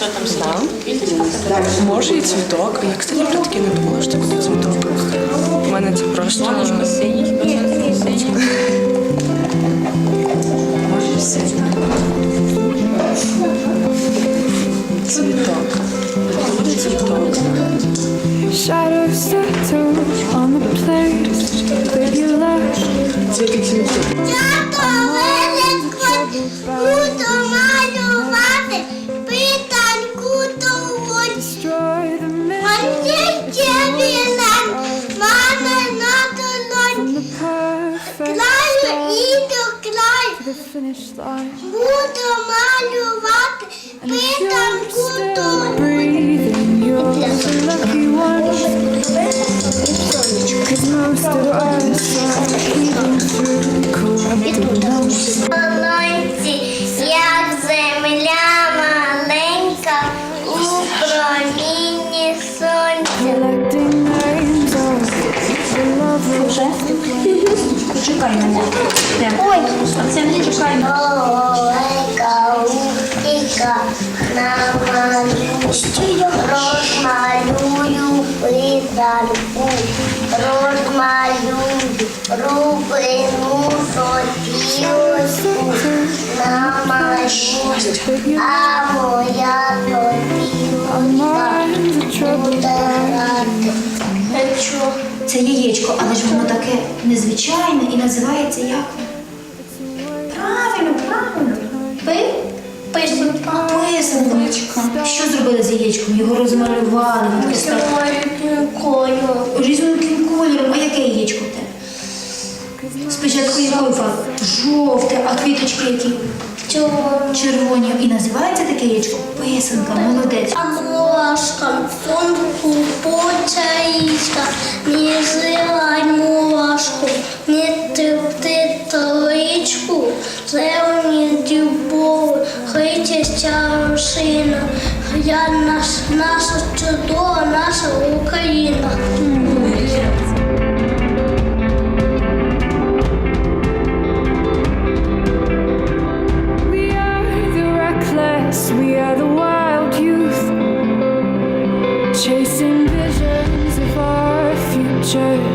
Що там сидить? Може і цвіток. Я, кстати, про таке не думала, що буде цвіток. У мене це просто. Сонечко синій. Синій. Може синій. Цвіток. Буде цвіток. Shadows settle on the place that you left. Це як цвіток. Neredesin işte? Buldum aluvat. Benim kurdum. Розмалюю писанку, розмалюю рубину сотілочку, намалюю, а моя troubled буде грати. Це яєчко, але ж воно таке незвичайне і називається як? Правильно, правильно. Пи? Писанка. Писаночка. Що зробили з яєчком? Його розмалювали, воно таке стало Рукою. різненьким кольором. А яке яєчко в тебе? Спочатку якою фарбою? Жовте, а квіточки які? Червоні. І називається таке яєчко писанка, молодець. Мошкам фонку почаїчка, не зливай мошку, зелені дюбову, хитяща рушина, я наш, наша чудова, наша Україна. Chasing visions of our futures.